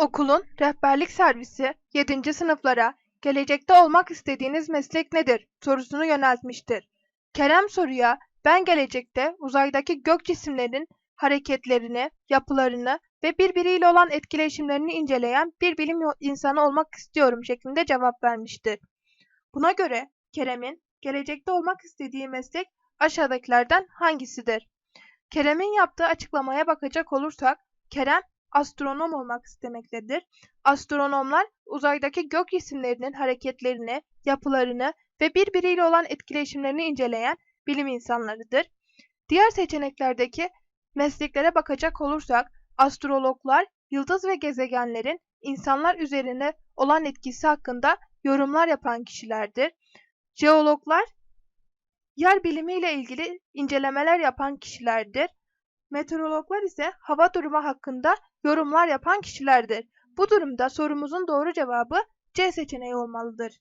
Okulun rehberlik servisi 7. sınıflara "Gelecekte olmak istediğiniz meslek nedir?" sorusunu yöneltmiştir. Kerem soruya "Ben gelecekte uzaydaki gök cisimlerin hareketlerini, yapılarını ve birbiriyle olan etkileşimlerini inceleyen bir bilim insanı olmak istiyorum." şeklinde cevap vermiştir. Buna göre Kerem'in gelecekte olmak istediği meslek aşağıdakilerden hangisidir? Kerem'in yaptığı açıklamaya bakacak olursak, Kerem astronom olmak istemektedir. Astronomlar uzaydaki gök cisimlerinin hareketlerini, yapılarını ve birbiriyle olan etkileşimlerini inceleyen bilim insanlarıdır. Diğer seçeneklerdeki mesleklere bakacak olursak, astrologlar yıldız ve gezegenlerin insanlar üzerine olan etkisi hakkında yorumlar yapan kişilerdir. Jeologlar yer bilimiyle ilgili incelemeler yapan kişilerdir. Meteorologlar ise hava durumu hakkında yorumlar yapan kişilerdir. Bu durumda sorumuzun doğru cevabı C seçeneği olmalıdır.